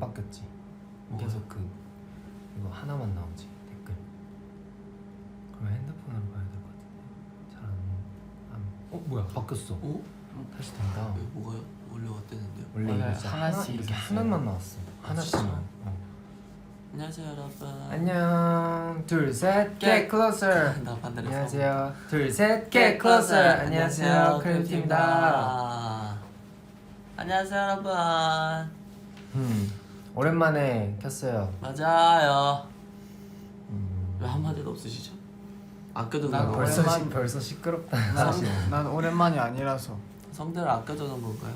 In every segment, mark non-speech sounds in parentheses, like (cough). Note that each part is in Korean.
바뀌었지. 뭐가? 계속 그 이거 하나만 나오지 댓글. 그러면 핸드폰으로 봐야 될 것 같은데 잘안 안. 어 뭐야 바뀌었어. 어? 다시 된다. 왜 뭐가요? 원래 어땠는데요? 원래 원래 이거 진짜 하나 하나씩 이렇게 있었어요. 하나만 나왔어. 하나씩만. 진짜? 어. 안녕하세요 여러분 안녕 둘 셋 get closer. (laughs) 나 반대로 안녕하세요 둘 셋 get closer. 안녕하세요 크림팀입니다. 안녕하세요 여러분 음 오랜만에 켰어요. 맞아요 음, 왜 한마디도 없으시죠? 아껴두는 난 건가요? 벌써 시, 오랜만- 벌써 시끄럽다. 난, 사실 난 오랜만이 아니라서 성대를 아껴두는 건가요?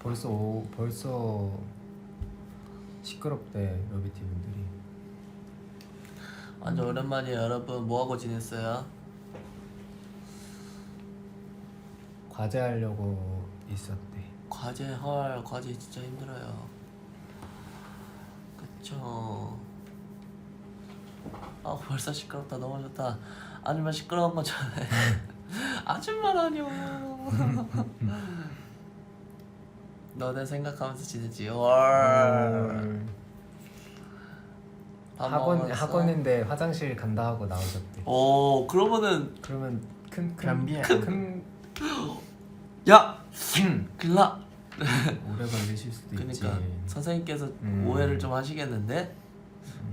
벌써 오, 벌써 시끄럽대 러비티 분들이. 완전 오랜만이에요 여러분 뭐하고 지냈어요? 과제 하려고 있었대. 과제 헐 과제 진짜 힘들어요 그쵸. 아 벌써 시끄럽다. 너무 좋다. 아줌마 시끄러운 거 좋아해. (laughs) 아줌마라뇨. (laughs) 너네 생각하면서 지내지 월밥 학원 먹었어? 학원인데 화장실 간다 하고 나오셨대. 오 그러면은 그러면 큰큰 변비야. 큰 야! (clears throat) 큰 글라 오래 걸리실 수도 있지. 그러니까 선생님께서 음. 오해를 좀 하시겠는데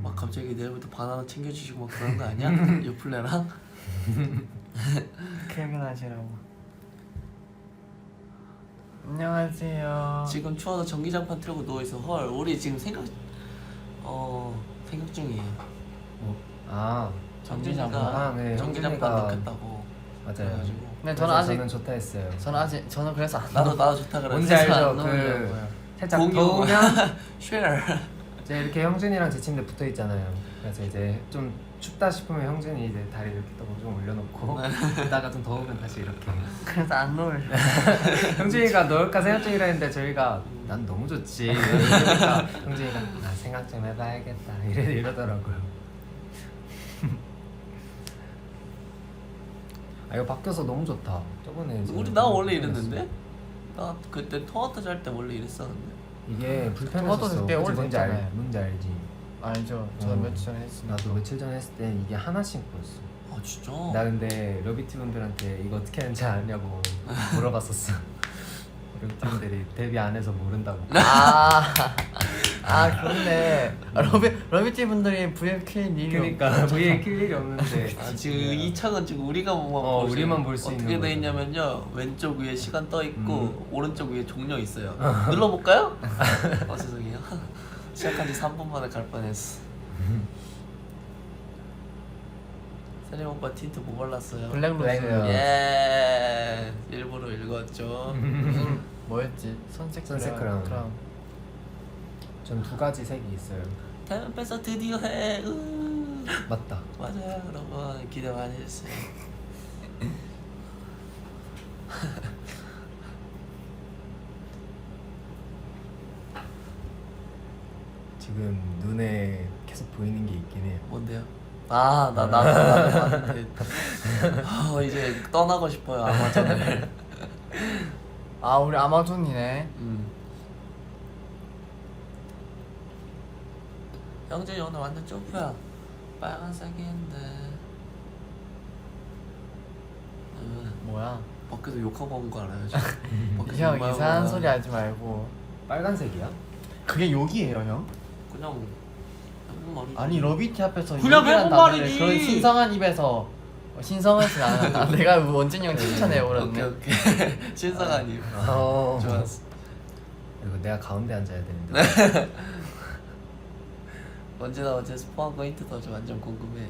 막 갑자기 내일부터 바나나 챙겨주시고 막 그런 거 아니야? (laughs) 유플레랑? 퇴근하시라고 (laughs) 안녕하세요 지금 추워서 전기장판 틀고 누워 있어 헐 우리 지금 생각 어 생각 중이에요 아 전기장판? 아, 네, 전기장판 형준이가- 넣겠다고 맞아요. 그래가지고 네 그래서 저는 아직 저는 좋다 했어요. 저는 아직 저는 그래서 안 나도 나도 좋다 그래 뭔지 알죠? 안 그. 살짝 공유. 더우면 쉐어 (laughs) 이제 이렇게 형준이랑 제 침대 붙어 있잖아요. 그래서 이제 좀 춥다 싶으면 형준이 이제 다리 이렇게 좀 올려놓고 (laughs) 그다가 좀 더우면 다시 이렇게. 그래서 안 넣을 (laughs) 형준이가 넣을까 생각 중이라 했는데 저희가 난 너무 좋지. 그러니까 형준이가 나 생각 좀 해봐야겠다 이래 이러더라고요. 아 이거 바뀌어서 너무 좋다. 저번에 이제 우리 나 원래 이랬는데? 나 그때 토마토 잘 때 원래 이랬었는데 이게 불편했었어. 저도 그때 그치? 뭔지 알 됐잖아요. 뭔지 알지. 알죠 저 어. 며칠 전에 했으니까 나도 며칠 전에 했을 때 이게 하나씩 보였어. 아 진짜? 나 근데 러비티 분들한테 이거 어떻게 하는지 아냐고 (laughs) 물어봤었어. 러비티 분들이 데뷔 안 해서 모른다고. 아, (laughs) 아 그렇네 아, 러비 러비티 분들이 VFK 그러니까 (laughs) V에 킬 일이 없는데. (laughs) 아, 지금 이 창은 지금 우리가 뭐 어, 볼수 우리만 있는- 볼수 어떻게 있는 돼 거죠. 있냐면요 왼쪽 위에 시간 떠 있고 음. 오른쪽 위에 종료 있어요 (laughs) 눌러볼까요? 어 죄송해요 시작한 지 3분 만에 갈 뻔했어 세림 오빠 틴트 뭐 발랐어요? 블랙로즈 블랙로즈. 예 일부러 읽었죠 무슨 뭐였지 선색 선색 크라운. 크라운. 전두 가지 색이 있어요. 대면 뺏어 드디어 해 으. 맞다. 맞아요 여러분 기대 많이 했어요 (laughs) 지금 눈에 계속 보이는 게 있긴 해요. 뭔데요? 아, 나 나도 나도 봤는데 어, 이제 떠나고 싶어요 아마존을. (laughs) 아 우리 아마존이네 음. 형준이 오늘 완전 쪼프야. 빨간색인데. 음, 뭐야 밖에서 욕하고 온 거 알아요? 지금? (laughs) 밖에서 형 욕하고 이상한 온 소리. 하지 말고 빨간색이야? 그게 욕이에요 형? 그냥 해본 말이지. 아니 러비티 앞에서 그냥 욕이란 해본 단어를 말이지. 그런 신성한 입에서 어, 신성하진 (laughs) 않아 내가 원진이 형 칭찬해 오케이 버렸네 오케이. (laughs) 신상한 이유. 어. 좋았어. 이거 내가 가운데 앉아야 되는데. 언제나 언제 스포한 거 힌트 더줘 완전 궁금해.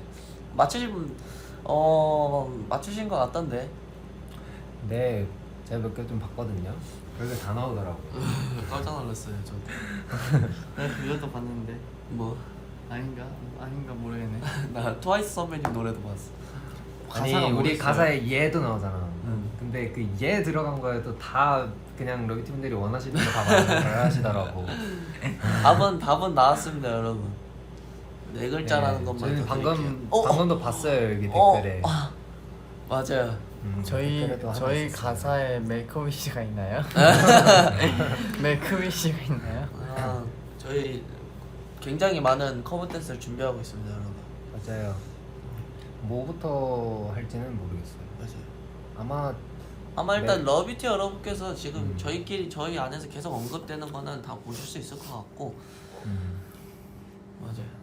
맞추신 분, 어 맞추신 거 같던데. 네, 제가 몇 개 좀 봤거든요. 별게 다 나오더라고. (laughs) 깜짝 놀랐어요 저도. (laughs) 내가 그것도 봤는데 뭐? 아닌가? 아닌가 모르겠네 (laughs) 나 트와이스 선배님 노래도 봤어. 아니 가사가 우리 뭐였어요? 가사에 얘도 나오잖아. 응. 근데 그 얘 들어간 거에도 다 그냥 러비티 분들이 원하시는 거다 말하시더라고. 답은 답은 나왔습니다 여러분. 네 글자라는 것만. 저희는 더 방금 드릴게요. 어, 방금도 봤어요 여기 어, 댓글에. 아, 맞아요. 음, 저희 댓글에도 하나 저희 있었어요. 가사에 메이크업위시가 있나요? (laughs) 메이크업위시가 있나요? 아, 저 저희 굉장히 많은 커버 댄스를 준비하고 있습니다, 여러분. 맞아요. 뭐부터 할지는 모르겠어요. 맞아요. 아마 아마 일단 네. 러비티 여러분께서 지금 음. 저희끼리 저희 안에서 계속 언급되는 거는 다 보실 수 있을 것 같고 음, 맞아요.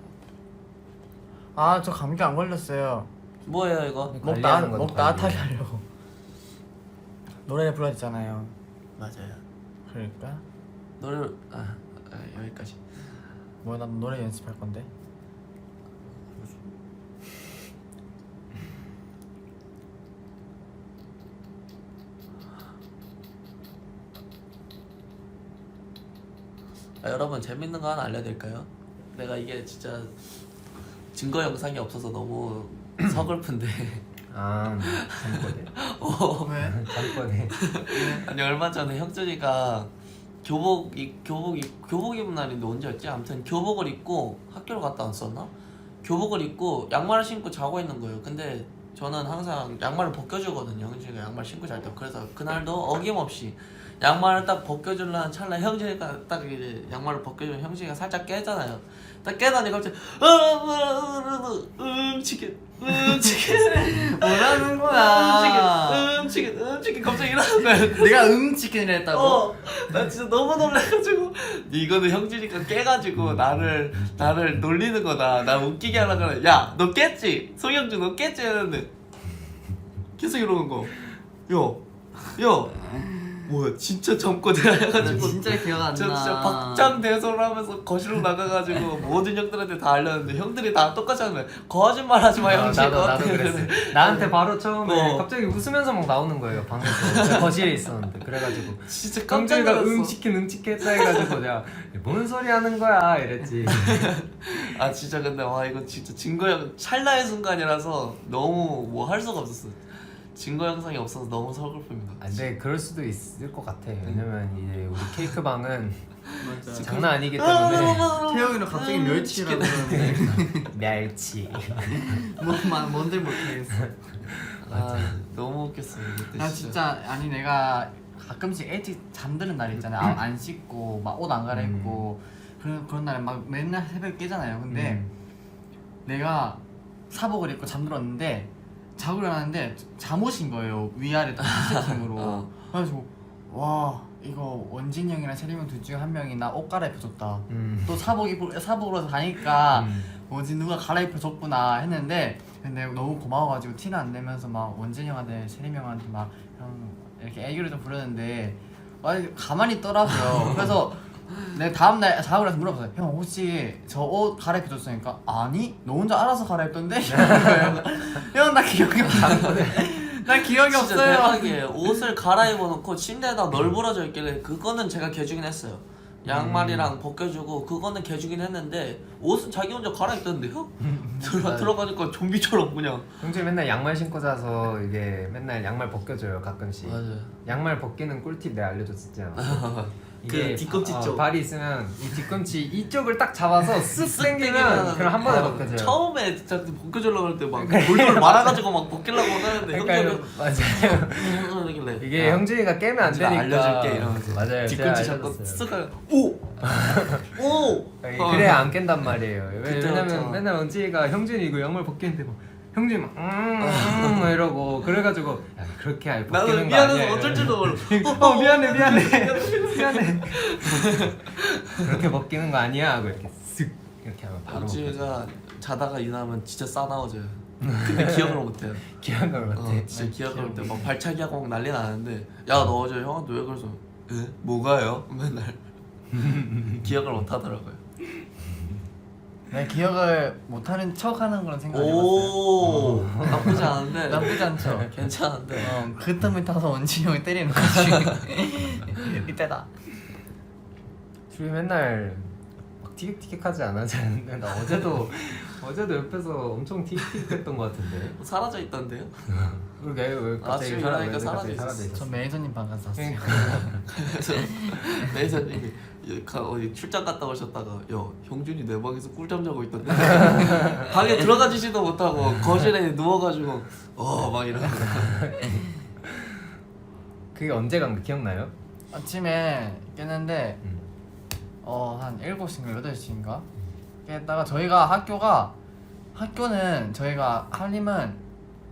아 저 감기 안 걸렸어요. 뭐예요 이거? 목 나, 관리하는 목. 나타게 하려고 노래를 불러줬잖아요. 맞아요. 그러니까 노래를 아, 아 여기까지. 뭐야 나 노래 연습할 건데. 아, 여러분 재밌는 거 하나 알려드릴까요? 내가 이게 진짜 증거 영상이 없어서 너무 (clears throat) 서글픈데 아 잠꼬대. (laughs) 어, 왜? 잠꼬대. 아니 얼마 전에 형준이가 교복 입 교복 입 교복 입은 날인데 언제였지? 아무튼 교복을 입고 학교를 갔다 왔었나? 교복을 입고 양말을 신고 자고 있는 거예요. 근데 저는 항상 양말을 벗겨주거든요. 형준이가 양말 신고 잘 때. 그래서 그날도 어김없이 양말을 딱 벗겨주려는 찰나 형준이가 딱 이제 양말을 벗겨주면 형준이가 살짝 깨잖아요. 딱 깨더니 갑자기 음치킨 음치킨 (laughs) 뭐라는 거야? 음치킨 음치킨 갑자기 이러는 거야. (laughs) 내가 음 치킨을 했다고? 어, 나 진짜 너무 놀라가지고 이거는 형준이가 깨가지고 나를 나를 놀리는 거다. 나 웃기게 하려고 그래. 야, 너 깼지? 송영준 너 깼지? 했는데 계속 이러는 거. 야, 야, 뭐야? 진짜 젊거든 나 해가지고. 진짜 기억 안 나. 저 진짜 박장대소를 하면서 거실로 나가가지고 모든 형들한테 다 알렸는데 형들이 다 똑같이 하는 거야. 거짓말 하지 마 아, 형준. 나도 나도 그랬어. 나한테 바로 처음에 어. 갑자기 웃으면서 막 나오는 거예요 방에서 거실에 있었는데 그래가지고 진짜 깜짝 깜짝이가 놀랐어. 응 치킨 응 치킨 했다 해가지고 내가 뭔 소리 하는 거야 이랬지. (laughs) 아 진짜 근데 와 이거 진짜 증거 영 찰나의 순간이라서 너무 뭐 할 수가 없었어. 증거 영상이 없어서 너무 서글픕니다. 아, 근데 그럴 수도 있을 것 같아. 왜냐면 이제 우리 케이크 방은 맞아. 장난 아니기 때문에 태영이는 갑자기 멸치라고 그러는데 멸치. 뭐만 뭔들 못하겠어. 아 너무 웃겼어요. 그때 나 진짜 아니 내가 가끔씩 일찍 잠드는 날 있잖아요. 안, 안 씻고 막 옷 안 갈아입고 그런 그런 날에 막 맨날 새벽 깨잖아요. 근데 음. 내가 사복을 입고 잠들었는데 자고 일어났는데 잠옷인 거예요 위아래 다 세팅으로 (laughs) 어. 그래가지고 와 이거 원진이 형이랑 세림이 형둘 중에 한 명이 나 옷 갈아입혀줬다 음. 또 사복 입고 사복으로 다니까 음. 뭐지 누가 갈아입혀줬구나 했는데 근데 너무 고마워가지고 티를 안 내면서 막 원진이 형한테 세림이 형한테 막형 이렇게 애교를 좀 부르는데 아니 가만히 있더라고요 그래서 내가 다음날 자고 나서 물어봤어요 형 혹시 저 옷 갈아입혀줬으니까 아니 너 혼자 알아서 갈아입던데 (laughs) 형나 기억이 없나 기억이 진짜 없어요 대박이에요. 옷을 갈아입어 놓고 침대에다 널브러져 있길래 그거는 제가 개주긴 했어요. 양말이랑 벗겨주고 그거는 개주긴 했는데 옷은 자기 혼자 갈아입던데요? (laughs) 들어 들어가니까 좀비처럼 그냥. 형준이 맨날 양말 신고 자서 이게 맨날 양말 벗겨줘요 가끔씩. 맞아요. 양말 벗기는 꿀팁 내가 알려줬었지 (laughs) 그 뒤꿈치 어, 쪽. 발이 있으면 이 뒤꿈치 이쪽을 딱 잡아서 쓱쓱 당기면 그럼 한 번에 어, 벗겨져요. 처음에 진짜 벗겨주려고 할 때막 돌돌 말아가지고 막 벗기려고 하는데 그러니까 형들은 맞아요. 이러길래 이게 형준이가 깨면 안 되니까 알려줄게 이러면서 맞아요. 뒤꿈치 잡고. 쓱 오! 오! 어, 그래야 안 깬단 말이에요. 왜- 왜냐면. 맨날 원지가 형준이 이거 양말 벗기는데 막 형준이 막 음, 음, 막 이러고 그래가지고 야, 그렇게 알 나도 벗기는 거 아니야. 미안해서 어쩔 줄도 몰라 (laughs) 어 미안해 (laughs) 미안해 미안해 그렇게 벗기는 거 아니야 하고 이렇게 쓱 이렇게 하면 바로. 박지가 자다가 일어나면 진짜 싸나워져요 근데 기억을 못해요 (laughs) 기억을 못해. 어, 진짜 기억을 못해 막 발차기 하고 막 난리 나는데 야 너 어제 형한테 왜 그래서 에? 뭐가요? 맨날 기억을 못 하더라고요 내 기억을 못하는 척하는 거랑 생각해봤어요. 오 나쁘지 않은데. 나쁘지 않죠. (laughs) 괜찮은데. 어, 그 틈을 타서 원진이 형이 때리는 거지. (laughs) 이때다. 둘이 맨날 막 티격티격하지 않았지 않는데 나 어제도 (laughs) 어제도 옆에서 엄청 티격티격했던 것 같은데. 사라져 있던데요? (laughs) 그러게 왜 갑자기 아침에 사라- 일어나니까 왜 갑자기 사라져 사라져 있었어. 저 매니저님 방 가서 샀어요 그래서 매니저님이 가- 어디 출장 갔다 오셨다가 야 형준이 내 방에서 꿀잠 자고 있던데 (laughs) 방에 들어가지지도 못하고 거실에 누워가지고 어 막 이러고 그게 언제 간 거 기억나요? 아침에 깼는데 음. 어한 7시인가 8시인가 깨다가 저희가 학교가 학교는 저희가 한림은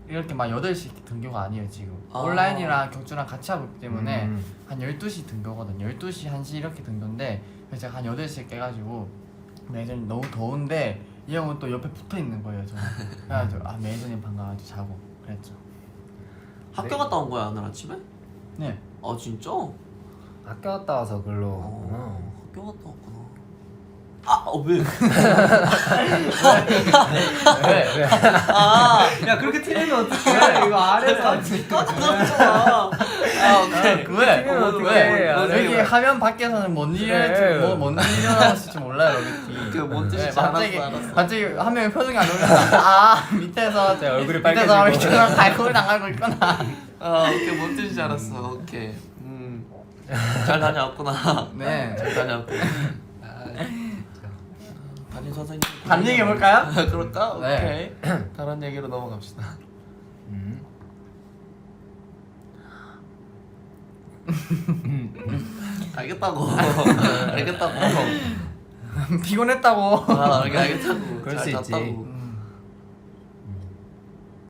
이렇게 막 8시 등교가 아니에요 지금 아. 온라인이랑 격주랑 같이 하고 있기 때문에 음. 한 12시 등교거든요 12시 1시 이렇게 등교인데 그래서 제가 한 8시에 깨가지고 매니저님 너무 더운데 이 형은 또 옆에 붙어 있는 거예요 저는 (laughs) 그래가지고 아 매니저님 반가워가지고 자고 그랬죠 학교 네. 갔다 온 거야 오늘 아침에? 네아 진짜? 학교 갔다 와서 글로 어, 학교 갔다 왔구나. 아, 어, 왜? 왜? 왜? 아, 야 그렇게 틀리면 어떡해 이거 아래서 깜짝아. 아, 오케이. 왜? 어, 어떡해 왜? 아, 왜? 여기 화면 밖에서는 뭔. 할지 뭐, 뭔 일이 일어났을지 몰라요 로비티 그뭔 뜻인지 네, 갑자기 알았어, 알았어. 갑자기 한 명이 표정이 안 오면서 아 밑에서 제 얼굴이 밑에서 빨개지고. 밑에서 갈고리 당하고 있구나 아, 오케이, 뭔 뜻인지 알았어. 오케이. 음. 잘 다녀왔구나. 네. 잘 다녀왔구나. 선생님. 다른 얘기 해볼까요? (laughs) 그럴까? 네. 오케이. (clears throat) 다른 얘기로 넘어갑시다. 음. 알겠다고. (laughs) 알겠다고. (laughs) 피곤했다고 아, 알겠, 알겠다고. 그럴 잘 수 있지. 잤다고.